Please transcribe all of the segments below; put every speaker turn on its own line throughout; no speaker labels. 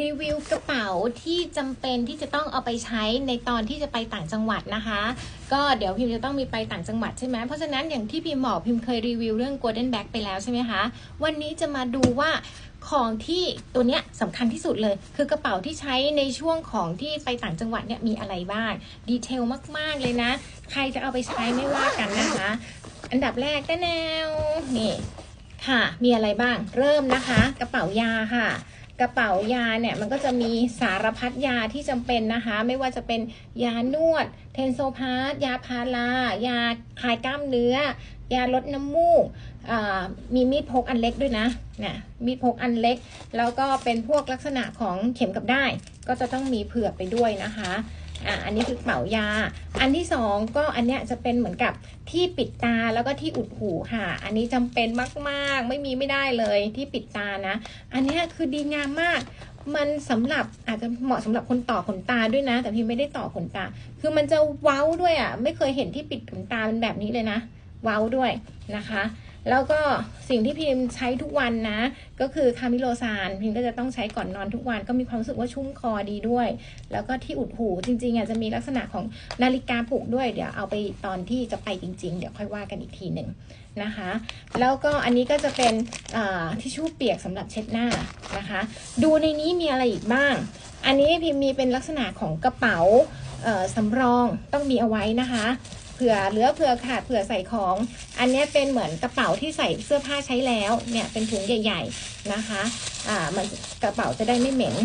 รีวิวกระเป๋าที่จำเป็นที่จะต้องเอาไปใช้ในตอนที่จะไปต่างจังหวัดนะคะ ก็เดี๋ยวพิมจะต้องมีไปต่างจังหวัดใช่ไหมเพราะฉะนั้นอย่างที่พิมบอกพิมเคยรีวิวเรื่อง Golden Bag ไปแล้วใช่ไหมคะ วันนี้จะมาดูว่าของที่ตัวเนี้ยสำคัญที่สุดเลย คือกระเป๋าที่ใช้ในช่วงของที่ไปต่างจังหวัดเนี่ยมีอะไรบ้างดีเทลมาก ๆ เลยนะ ใครจะเอาไปใช้ไม่ว่ากันนะคะ อันดับแรกแนวนี่ค่ะ มีอะไรบ้างเริ่มนะคะ กระเป๋ายาค่ะ กระเป๋ายาเนี่ยมันก็จะมีสารพัดยาที่จำเป็นนะคะ ไม่ว่าจะเป็นยานวด เทนโซพาสยาพารายาคลายกล้ามเนื้อ ยาลดน้ำมูกมีมีดพกอันเล็กด้วยนะนะมีดพกอันเล็ก แล้วก็เป็นพวกลักษณะของเข็มกับได้ ก็จะต้องมีเผื่อไปด้วยนะคะ อะอันนี้คือเป๋ายา อันที่สองก็อันเนี้ยจะเป็นเหมือนกับที่ปิดตาแล้วก็ที่อุดหูค่ะ อันนี้จำเป็นมากๆ ไม่มีไม่ได้เลยที่ปิดตานะ อันเนี้ยคือดีงามมากมันสำหรับอาจจะเหมาะสำหรับคนต่อขนตาด้วยนะ แต่พี่ไม่ได้ต่อขนตา คือมันจะเว้าด้วยอะ ไม่เคยเห็นที่ปิดขนตาเป็นแบบนี้เลยนะ เว้าด้วยนะคะ แล้วก็สิ่งที่พิมพ์ใช้ทุกวันนะ ก็คือคามิโลซานพิมก็จะต้องใช้ก่อนนอนทุกวันก็มีความรู้สึกว่าชุ่มคอดีด้วย แล้วก็ที่อุดหูจริงๆอะจะมีลักษณะของนาฬิกาปลุกด้วย เดี๋ยวเอาไปตอนที่จะไปจริง ๆ เดี๋ยวค่อยว่ากันอีกทีหนึ่งนะคะ แล้วก็อันนี้ก็จะเป็นทิชชู่เปียกสำหรับเช็ดหน้านะคะ ดูในนี้มีอะไรอีกบ้าง อันนี้พิมพ์มีเป็นลักษณะของกระเป๋าสำรองต้องมีเอาไว้นะคะ เผื่อเหลือเผื่อขาดเผื่อใส่ของ อันนี้เป็นเหมือนกระเป๋าที่ใส่เสื้อผ้าใช้แล้วเนี่ยเป็นถุงใหญ่ ๆนะคะอ่ามันกระเป๋าจะได้ไม่เหม็น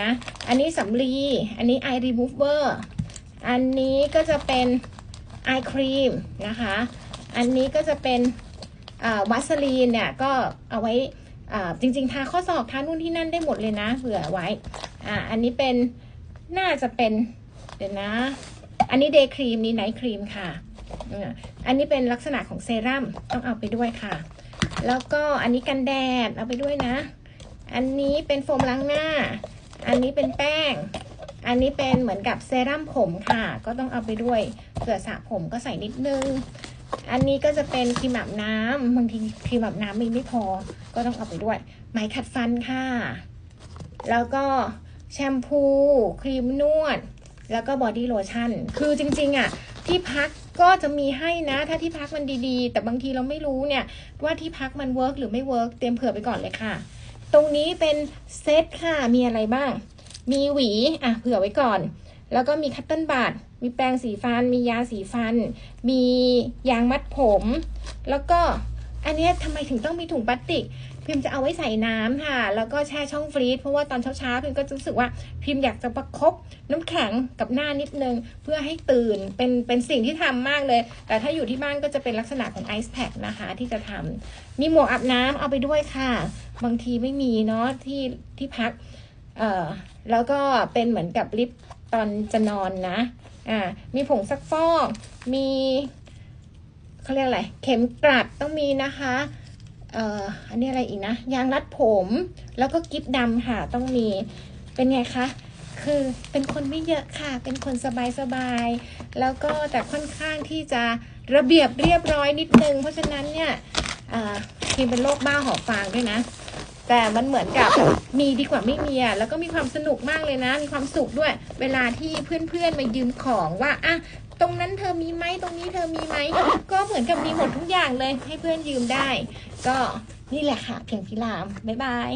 นะอันนี้สำลีอันนี้ eye remover อันนี้ก็จะเป็น eye cream นะคะอันนี้ก็จะเป็นอ่าวัสลีนเนี่ยก็เอาไว้อ่าจริงๆทาข้อศอกทานู่นที่นั่นได้หมดเลยนะเผื่อไว้อ่าอันนี้เป็นน่าจะเป็นเดี๋ยวนะ อันนี้เดย์ครีมนี่ไนท์ครีมค่ะ อันนี้เป็นลักษณะของเซรั่มต้องเอาไปด้วยค่ะ แล้วก็อันนี้กันแดดเอาไปด้วยนะ อันนี้เป็นโฟมล้างหน้า อันนี้เป็นแป้ง อันนี้เป็นเหมือนกับเซรั่มผมค่ะ ก็ต้องเอาไปด้วยเผื่อสระผมก็ใส่นิดนึง อันนี้ก็จะเป็นครีมอาบน้ำบางทีครีมอาบน้ำมีไม่พอ ก็ต้องเอาไปด้วยไหมขัดฟันค่ะ แล้วก็แชมพู ครีมนวด แล้วก็บอดี้โลชั่น คือจริงๆอะที่พักก็จะมีให้นะ ถ้าที่พักมันดีๆ แต่บางทีเราไม่รู้เนี่ย ว่าที่พักมันเวิร์กหรือไม่เวิร์กเตรียมเผื่อไปก่อนเลยค่ะ ตรงนี้เป็นเซตค่ะ มีอะไรบ้าง มีหวี อะ เผื่อไว้ก่อน แล้วก็มีคัตเติ้ลบัตมีแปรงสีฟัน มียาสีฟัน มียางมัดผม แล้วก็อันนี้ทำไมถึงต้องมีถุงพลาสติก พิมจะเอาไว้ใส่น้ำค่ะ แล้วก็แช่ช่องฟรีซเพราะว่าตอนเช้าๆพิมก็จะรู้สึกว่าพิมอยากจะประคบน้ำแข็งกับหน้านิดนึง เพื่อให้ตื่นเป็นเป็นสิ่งที่ทำมากเลย แต่ถ้าอยู่ที่บ้านก็จะเป็นลักษณะของไอซ์แพคนะคะ ที่จะทำมีหมวกอาบน้ำเอาไปด้วยค่ะ บางทีไม่มีเนาะที่ที่พักเอ่อแล้วก็เป็นเหมือนกับลิฟต์ตอนจะนอนนะอ่ามีผงซักฟอกมีเขาเรียกอะไร เข็มกลัดต้องมีนะคะ เอ่ออันนี้อะไรอีกนะ ยางรัดผม แล้วก็กิ๊บดำค่ะต้องมีเป็นไงคะคือเป็นคนไม่เยอะค่ะ เป็นคนสบายๆแล้วก็แต่ค่อนข้างที่จะระเบียบเรียบร้อยนิดนึง เพราะฉะนั้นเนี่ยทีมเป็นโรคบ้าหอบฟางด้วยนะ แต่มันเหมือนกับมีดีกว่าไม่มีอะแล้วก็มีความสนุกมากเลยนะ มีความสุขด้วย เวลาที่เพื่อนๆมายืมของว่าอะ ตรงนั้นเธอมีไหมตรงนี้เธอมีไหมก็เหมือนกับมีหมดทุกอย่างเลยให้เพื่อนยืมได้ ก็นี่แหละค่ะเพียงพิรามบ๊ายบาย